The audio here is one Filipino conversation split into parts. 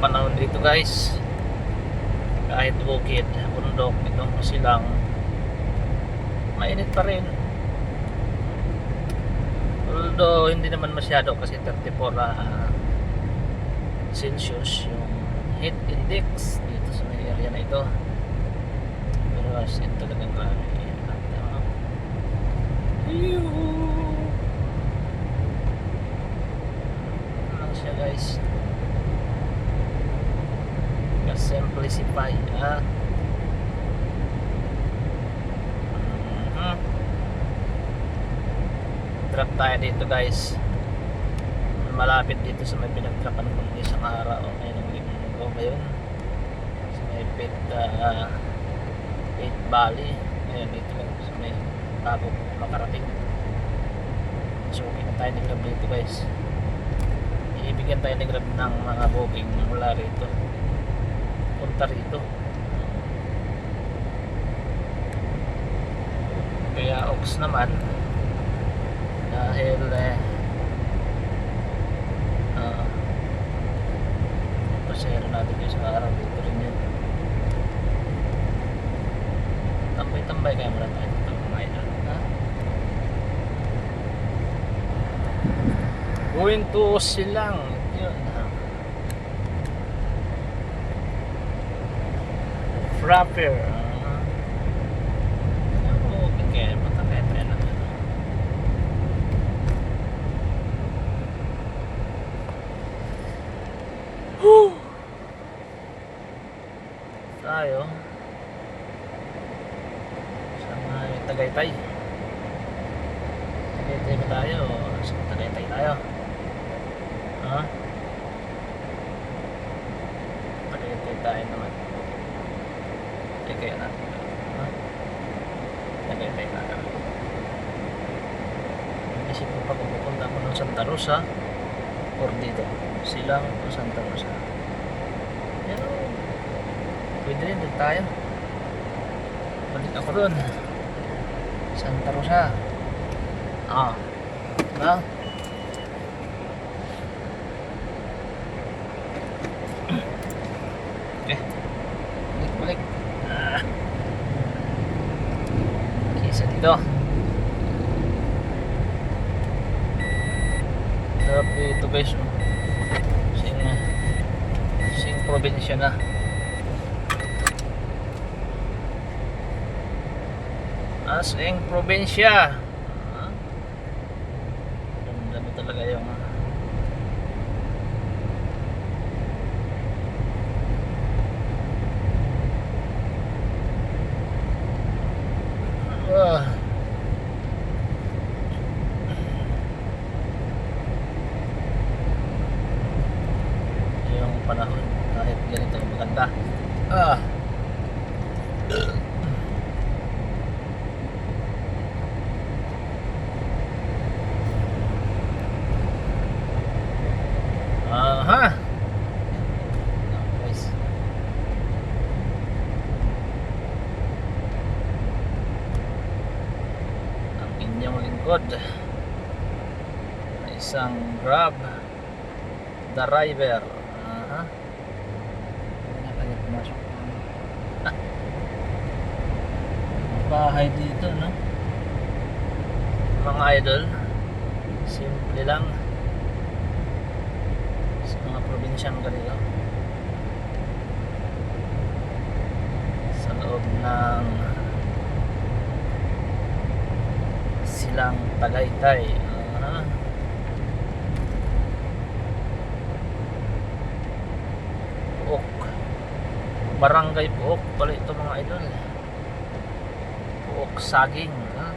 panahon dito guys. Kahit bukid bundok itong silang mainit pa rin. Although hindi naman masyado kasi 34 ah, Celsius yung heat index dito sa may area na ito. Pero as in talagang grabe Yuhu! Ano siya guys simplify ah. Mhm. drop tayo dito guys. Malapit dito sa may pinagtrapan ko ng isang araw. Ngayon ang linggo ngayon. Sa may pit uh, pit valley. Ngayon dito lang sa may bago makarating. So okay tayo nag-grab dito guys. Ibigyan tayo ng grab ng mga booking mula rito punta rito kaya ox naman dahil eh uh, pasero natin yung sa araw dito rin yun tambay-tambay kaya muna tayo dito mga idol ha? going to silang yun ha? Frapper. Whew. Tayo. Sa may Tagaytay. Tagaytay ba tayo? Sa Tagaytay tayo. Ha? Tagaytay tayo naman. Ay, kaya natin. Ha? Tagaytay tayo. Isip ko pa kung pupunta ako ng Santa Rosa or dito. Silang o Santa Rosa. Pero, pwede rin dito tayo. Balik ako doon. Santa Rosa. Ah. Diba? Okay. Balik, balik. Ah. Kisa dito. Sarap dito guys. oh. Sing, sing probinsya na. Asing probinsya. Ah. Ganda mo talaga yung panahon kahit ganito maganda. Ah. Ang inyong lingkod na isang grab driver bahay dito no mga idol simple lang sa mga probinsyang ganito sa loob ng silang Tagaytay. Ah. Puok. Barangay Puok pala ito mga idol. Puok Saging. Ha?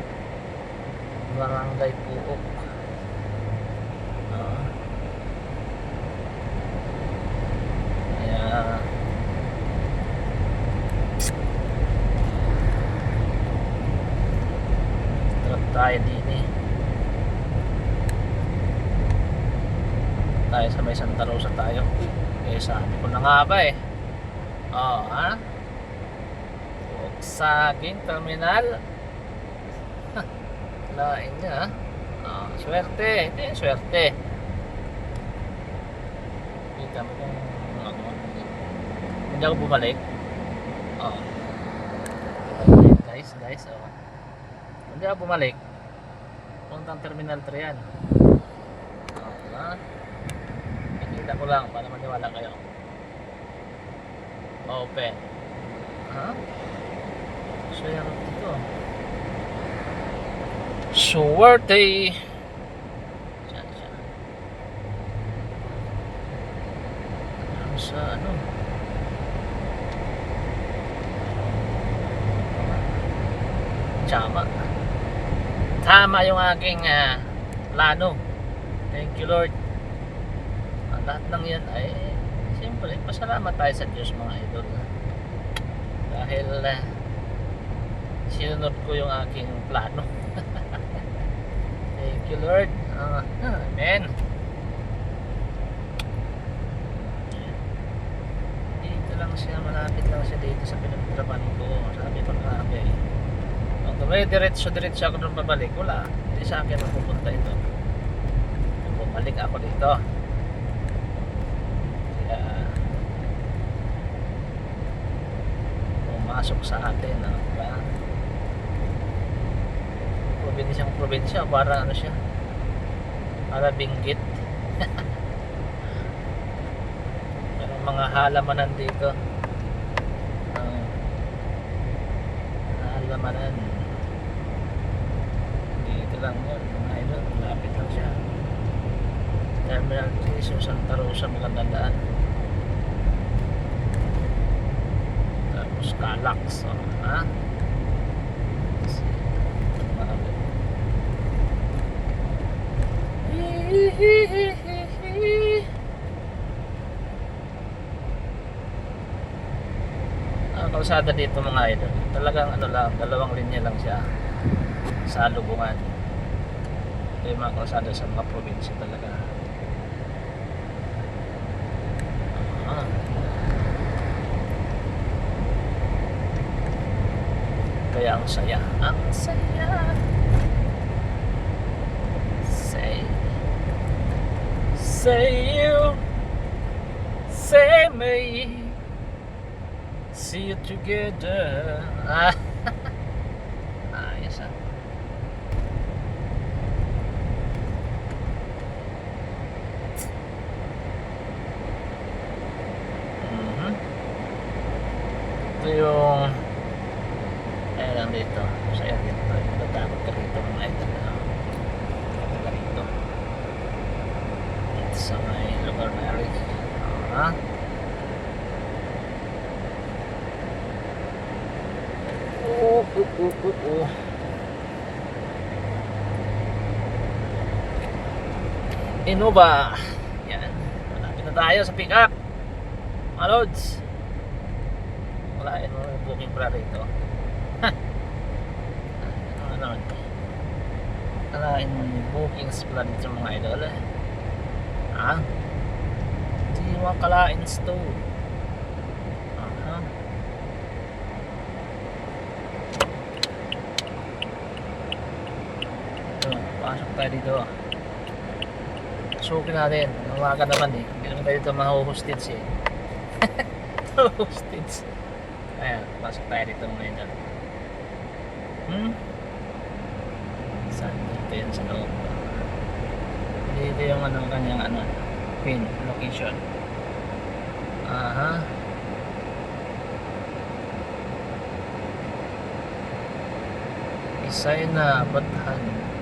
Barangay Puok. Ah. Kaya Trap tayo din eh. Tayo sa may Santa Rosa tayo. Eh sabi ko na nga ba eh. Oo, ha? Saging terminal. Lain niya? Oh, swerte. Ito yung swerte. Kita mo kung ano. Hindi ako bumalik. Oh. Guys, guys, oh. Hindi ako bumalik. Puntang Terminal 3 yan. Oh, ha? Ikita ko lang para maniwala kayo. Open. Ha? Dito. Suwerte. Sa ano? Tama. Tama yung aking ah, plano. Thank you Lord. Ang lahat ng yan ay siyempre pasalamat tayo sa Diyos mga idol. Dahil ah, sinunod ko yung aking plano. Thank you Lord. Ah, amen. Dito lang siya, malapit lang siya dito sa pinagtrapan ko. Sabi pa nga eh. Kung may diretso-diretso ako nung babalik, wala. Hindi sa akin mapupunta ito. Bumalik ako dito. Kaya pumasok sa atin. Ano ba? Probinsyang probinsya, para ano siya? Para binggit. Pero mga halamanan dito. Ah, halamanan. Dito lang yun. Mga idol, malapit lang siya. Terminal 3, so Santa Rosa, magandang daan. Tapos Calax, oh, ha? Ang kalsada dito mga idol, talagang ano lang, dalawang linya lang siya sa lubungan. Ito yung mga kalsada sa mga probinsya talaga. Ah. Kaya ang saya. Ang saya. Say you. Say me. See you together. Ah. Ayos ah. Mhm. Ito yung Ayan lang dito. Saya dito. Tatakot ka rito mga idol. Tatakot ka rito. Dito sa may lugar na rin. Ha? Oh, oh, oh. Innova. Yan. Malapit na tayo sa pick up. Mga lods. Wala yun mo yung booking pala rito. ano, kalain mo yung bookings pala dito mga idol. Ha? Hindi mo kalain to. Aha. Ito, pasok tayo dito. Sukin natin. Umaga naman eh. Hindi tayo dito mahuhostage eh. Hostage. Ayan, pasok tayo dito ngayon. Hmm? Saan? Dito yan sa loob. Dito yung ano, kanyang ano, pin, location. Aha. Isay na, Bathan.